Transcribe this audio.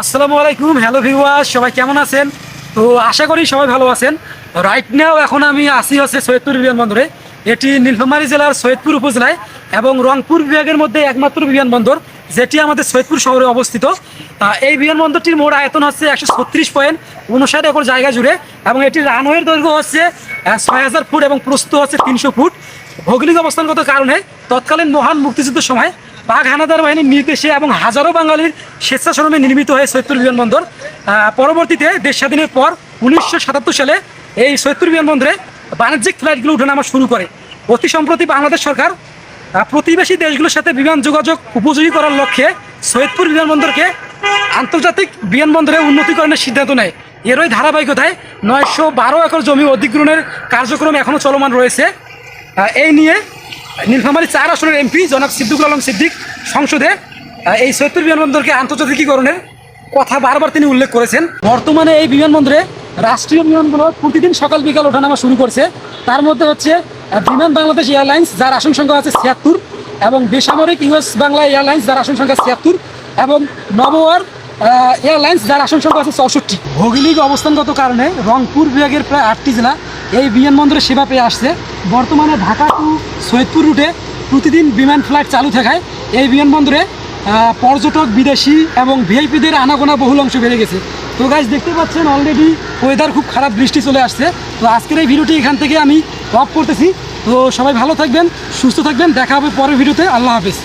আসসালামু আলাইকুম, hello viewer সবাই কেমন আছেন? তো আশা করি সবাই ভালো আছেন। রাইট নাও এখন আমি আসি হচ্ছে সৈয়দপুর বিমানবন্দরে এটি নীলফামারী জেলার সৈয়দপুর উপজেলায় এবং রংপুর বিভাগের মধ্যে একমাত্র বিমানবন্দর যেটি আমাদের সৈয়দপুর শহরে অবস্থিত। এই বিমানবন্দরটির মোট আয়তন হচ্ছে একশো ছত্রিশ পয়েন্ট উনষাট একর জায়গা জুড়ে এবং এটির রানওয়ের দৈর্ঘ্য হচ্ছে ছয় হাজার ফুট এবং প্রস্থ হচ্ছে তিনশো ফুট। ভৌগোলিক অবস্থানগত কারণে তৎকালীন মহান মুক্তিযুদ্ধের সময় পাক হানাদার বাহিনীর নির্দেশে এবং হাজারো বাঙালির স্বেচ্ছাশ্রমে নির্মিত হয় সৈয়দপুর বিমানবন্দর পরবর্তীতে দেশ স্বাধীনের পর উনিশশো সাতাত্তর সালে এই সৈয়দপুর বিমানবন্দরে বাণিজ্যিক ফ্লাইটগুলো ওঠানামা শুরু করে। অতি সম্প্রতি বাংলাদেশ সরকার প্রতিবেশী দেশগুলোর সাথে বিমান যোগাযোগ উপযোগী করার লক্ষ্যে সৈয়দপুর বিমানবন্দরকে আন্তর্জাতিক বিমানবন্দরে উন্নতিকরণের সিদ্ধান্ত নেয়। এরই ধারাবাহিকতায় নয়শো বারো একর জমি অধিগ্রহণের কার্যক্রম এখনও চলমান রয়েছে। এই নিয়ে নীলফামারী চার আসনের এমপি জনাব সিদ্দিকুল আলম সিদ্দিক সংসদে এই সৈয়দপুর বিমানবন্দরকে আন্তর্জাতিকীকরণের কথা বারবার তিনি উল্লেখ করেছেন। বর্তমানে এই বিমানবন্দরে রাষ্ট্রীয় বিমানগুলো প্রতিদিন সকাল বিকাল ওঠানামা শুরু করছে। তার মধ্যে হচ্ছে বিমান বাংলাদেশ এয়ারলাইন্স, যার আসন সংখ্যা আছে ছিয়াত্তর, এবং বেসামরিক ইউএস বাংলা এয়ারলাইন্স, যার আসন সংখ্যা ছিয়াত্তর, এবং নবওয়ার এয়ারলাইন্স, যার আসন সংখ্যা আছে চৌষট্টি। ভৌগোলিক অবস্থানগত কারণে রংপুর বিভাগের প্রায় আটটি জেলা এই বিমানবন্দরে সেবা পেয়ে আসছে। বর্তমানে ঢাকা টু সৈয়দপুর রুটে প্রতিদিন বিমান ফ্লাইট চালু থাকায় এই বিমানবন্দরে পর্যটক, বিদেশি এবং ভিআইপিদের আনাগোনা বহুল অংশ বেড়ে গেছে। তো গাছ দেখতে পাচ্ছেন অলরেডি ওয়েদার খুব খারাপ বৃষ্টি চলে আসছে। তো আজকের এই ভিডিওটি এখান থেকে আমি অফ করতেছি। তো সবাই ভালো থাকবেন, সুস্থ থাকবেন। দেখা হবে পরের ভিডিওতে। আল্লাহ হাফেজ।